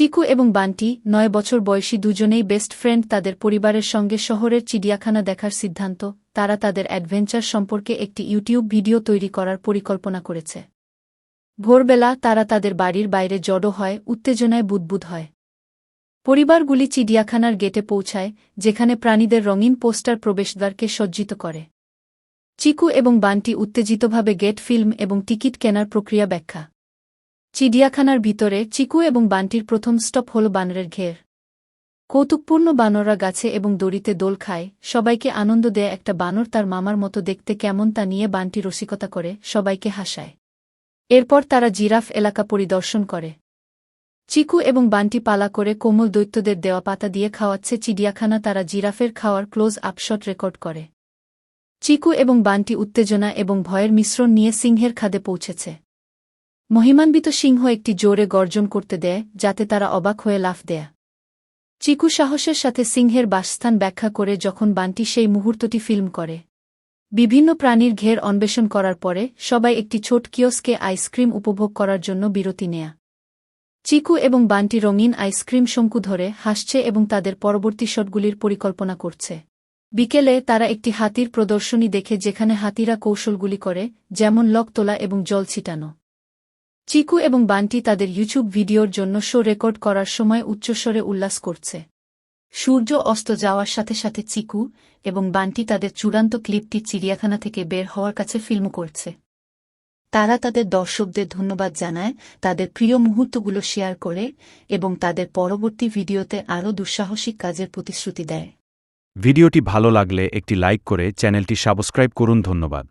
চিকু এবং বান্টি, নয় বছর বয়সী দুজনেই বেস্ট ফ্রেন্ড তাদের পরিবারের সঙ্গে শহরের চিড়িয়াখানা দেখার সিদ্ধান্ত, তারা তাদের অ্যাডভেঞ্চার সম্পর্কে একটি ইউটিউব ভিডিও তৈরি করার পরিকল্পনা করেছে। ভোরবেলা তারা তাদের বাড়ির বাইরে জড়ো হয়, উত্তেজনায় বুদবুদ হয়। পরিবারগুলি চিড়িয়াখানার গেটে পৌঁছায়, যেখানে প্রাণীদের রঙিন পোস্টার প্রবেশদ্বারকে সজ্জিত করে। চিকু এবং বান্টি উত্তেজিতভাবে গেট, ফিল্ম এবং টিকিট কেনার প্রক্রিয়া ব্যাখ্যা। চিড়িয়াখানার ভিতরে চিকু এবং বানটির প্রথম স্টপ হল বানরের ঘের। কৌতুকপূর্ণ বানররা গাছে এবং দড়িতে দোল খায়, সবাইকে আনন্দ দেয় একটা বানর তার মামার মতো দেখতে কেমন তা নিয়ে বানটি রসিকতা করে, সবাইকে হাসায়। এরপর তারা জিরাফ এলাকা পরিদর্শন করে। চিকু এবং বানটি পালা করে কোমল দৈত্যদের দেওয়া পাতা দিয়ে খাওয়াচ্ছে চিড়িয়াখানা, তারা জিরাফের খাওয়ার ক্লোজ আপশট রেকর্ড করে। চিকু এবং বানটি উত্তেজনা এবং ভয়ের মিশ্রণ নিয়ে সিংহের খাদে পৌঁছেছে। মহিমান্বিত সিংহ একটি জোরে গর্জন করতে দেয়, যাতে তারা অবাক হয়ে লাফ দেয়। চিকু সাহসের সাথে সিংহের বাসস্থান ব্যাখ্যা করে যখন বান্টি সেই মুহূর্তটি ফিল্ম করে। বিভিন্ন প্রাণীর ঘের অন্বেষণ করার পরে, সবাই একটি ছোট কিয়স্কে আইসক্রিম উপভোগ করার জন্য বিরতি নেয়া। চিকু এবং বান্টি রঙিন আইসক্রিম শঙ্কু ধরে হাসছে এবং তাদের পরবর্তী শটগুলির পরিকল্পনা করছে। বিকেলে তারা একটি হাতির প্রদর্শনী দেখে যেখানে হাতিরা কৌশলগুলি করে, যেমন লক তোলা এবং জল ছিটানো। চিকু এবং বান্টি তাদের ইউটিউব ভিডিওর জন্য শো রেকর্ড করার সময় উচ্চস্বরে উল্লাস করছে। সূর্য অস্ত যাওয়ার সাথে সাথে চিকু এবং বান্টি তাদের চূড়ান্ত ক্লিপটি চিড়িয়াখানা থেকে বের হওয়ার কাছে ফিল্ম করছে। তারা তাদের দর্শকদের ধন্যবাদ জানায়, তাদের প্রিয় মুহূর্তগুলো শেয়ার করে এবং তাদের পরবর্তী ভিডিওতে আরও দুঃসাহসিক কাজের প্রতিশ্রুতি দেয়। ভিডিওটি ভালো লাগলে একটি লাইক করে চ্যানেলটি সাবস্ক্রাইব করুন, ধন্যবাদ।